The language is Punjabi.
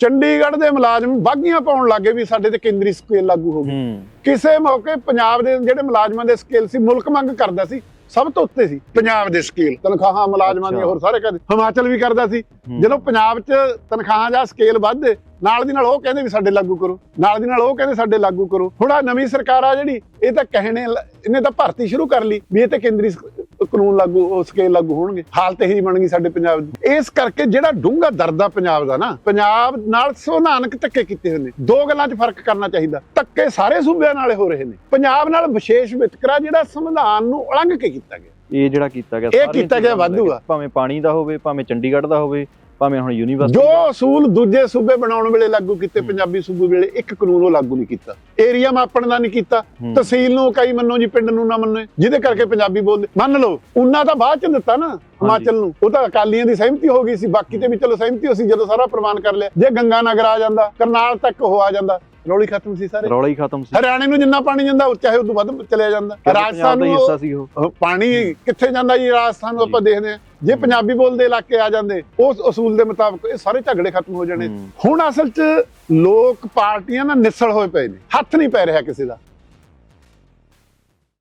ਚੰਡੀਗੜ੍ਹ ਦੇ ਮੁਲਾਜ਼ਮ ਬਾਗੀਆਂ ਪਾਉਣ ਲੱਗੇ ਵੀ ਸਾਡੇ ਤੇ ਕੇਂਦਰੀ ਸਕੇਲ ਲਾਗੂ ਹੋ ਗਈ। ਕਿਸੇ ਮੌਕੇ ਪੰਜਾਬ ਦੇ ਜਿਹੜੇ ਮੁਲਾਜ਼ਮਾਂ ਦੇ ਸਕੇਲ ਸੀ ਮੁਲਕ ਮੰਗ ਕਰਦਾ ਸੀ ਸਭ ਤੋਂ ਉੱਤੇ ਸੀ ਪੰਜਾਬ ਦੇ ਸਕੇਲ ਤਨਖਾਹਾਂ ਮੁਲਾਜ਼ਮਾਂ ਦੀਆਂ। ਹੋਰ ਸਾਰੇ ਕਰਦੇ ਹਿਮਾਚਲ ਵੀ ਕਰਦਾ ਸੀ। ਜਦੋਂ ਪੰਜਾਬ 'ਚ ਤਨਖਾਹਾਂ ਦਾ ਸਕੇਲ ਵੱਧਦੇ ਨਾਲ ਦੀ ਨਾਲ ਉਹ ਕਹਿੰਦੇ ਵੀ ਸਾਡੇ ਲਾਗੂ ਕਰੋ ਨਾਲ ਦੀ ਨਾਲ ਉਹ ਕਹਿੰਦੇ ਸਾਡੇ ਲਾਗੂ ਕਰੋ। ਆਹ ਨਵੀਂ ਸਰਕਾਰ ਆ ਜਿਹੜੀ ਇਹ ਤਾਂ ਕਹਿਣੇ ਇਹਨੇ ਤਾਂ ਭਰਤੀ ਸ਼ੁਰੂ ਕਰ ਲਈ ਵੀ ਇਹ ਤੇ ਕੇਂਦਰੀ ਕਾਨੂੰਨ ਲਾਗੂ ਸਕੇਲ ਲਾਗੂ ਹੋਣਗੇ। ਹਾਲਤ ਇਹੀ ਬਣ ਗਈ ਸਾਡੇ ਪੰਜਾਬ ਦੀ। ਇਸ ਕਰਕੇ ਜਿਹੜਾ ਡੂੰਘਾ ਦਰਦ ਆ ਪੰਜਾਬ ਦਾ ਨਾ ਪੰਜਾਬ ਨਾਲ ਸੰਵਿਧਾਨਕ ਧੱਕੇ ਕੀਤੇ ਹੋਏ ਨੇ। ਦੋ ਗੱਲਾਂ 'ਚ ਫ਼ਰਕ ਕਰਨਾ ਚਾਹੀਦਾ। ਧੱਕੇ ਸਾਰੇ ਸੂਬਿਆਂ ਨਾਲੇ ਹੋ ਰਹੇ ਨੇ। ਪੰਜਾਬ ਨਾਲ ਵਿਸ਼ੇਸ਼ ਵਿਤਕਰਾ ਜਿਹੜਾ ਸੰਵਿਧਾਨ ਨੂੰ ਉਲੰਘ ਕੇ ਕੀਤਾ ਗਿਆ। ਇਹ ਜਿਹੜਾ ਕੀਤਾ ਗਿਆ ਇਹ ਕੀਤਾ ਗਿਆ ਵਾਧੂ ਆ। ਭਾਵੇਂ ਪਾਣੀ ਦਾ ਹੋਵੇ ਭਾਵੇਂ ਚੰਡੀਗੜ੍ਹ ਦਾ ਹੋਵੇ ਭਾਵੇਂ ਹੁਣ ਯੂਨੀਵਰਸਿਟੀ ਜੋ ਅਸੂਲ ਦੂਜੇ ਸੂਬੇ ਬਣਾਉਣ ਵੇਲੇ ਲਾਗੂ ਕੀਤੇ ਪੰਜਾਬੀ ਸੂਬੇ ਵੇਲੇ ਇੱਕ ਕਾਨੂੰਨ ਉਹ ਲਾਗੂ ਨਹੀਂ ਕੀਤਾ। ਏਰੀਆ ਮਾਪਣ ਦਾ ਨਹੀਂ ਕੀਤਾ। ਹੂੰ। ਤਹਿਸੀਲ ਨੂੰ ਕਈ ਮੰਨੋ ਜੀ ਪਿੰਡ ਨੂੰ ਨਾ ਮੰਨੋ। ਜਿਹਦੇ ਕਰਕੇ ਪੰਜਾਬੀ ਬੋਲਦੇ ਮੰਨ ਲਓ ਉਹਨਾਂ ਤਾਂ ਬਾਅਦ ਚ ਦਿੱਤਾ ਨਾ ਹਿਮਾਚਲ ਨੂੰ। ਉਹ ਤਾਂ ਅਕਾਲੀਆਂ ਦੀ ਸਹਿਮਤੀ ਹੋ ਗਈ ਸੀ। ਬਾਕੀ ਤੇ ਵੀ ਚਲੋ ਸਹਿਮਤੀ ਹੋ ਸੀ ਜਦੋਂ ਸਾਰਾ ਪ੍ਰਵਾਨ ਕਰ ਲਿਆ। ਜੇ ਗੰਗਾ ਨਗਰ ਆ ਜਾਂਦਾ ਕਰਨਾਲ ਤੱਕ ਉਹ ਆ ਜਾਂਦਾ। ਰੌਲੀ ਖਤਮ ਸੀ ਸਾਰੇ। ਰੌਲਾ ਹੀ ਖਤਮ ਸੀ। ਹਰਿਆਣੇ ਨੂੰ ਜਿੰਨਾ ਪਾਣੀ ਜਾਂਦਾ ਚਾਹੇ ਉਦੋਂ ਵੱਧ ਚਲਿਆ ਜਾਂਦਾ। ਰਾਜਸਥਾਨ ਦਾ ਨੂੰ ਹਿੱਸਾ ਸੀ ਉਹ। ਪਾਣੀ ਕਿੱਥੇ ਜਾਂਦਾ ਜੀ ਰਾਜਸਥਾਨ ਨੂੰ ਆਪਾਂ ਦੇਖਦੇ ਹਾਂ। ਜੇ ਪੰਜਾਬੀ ਬੋਲਦੇ ਇਲਾਕੇ ਆ ਜਾਂਦੇ ਉਸ ਅਸੂਲ ਦੇ ਮੁਤਾਬਕ ਇਹ ਸਾਰੇ ਝਗੜੇ ਖਤਮ ਹੋ ਜਾਣੇ। ਹੁਣ ਅਸਲ 'ਚ ਲੋਕ ਪਾਰਟੀਆਂ ਨਾਲ ਨਿਸਲ ਹੋਏ ਪਏ ਨੇ। ਹੱਥ ਨਹੀਂ ਪੈ ਰਿਹਾ ਕਿਸੇ ਦਾ।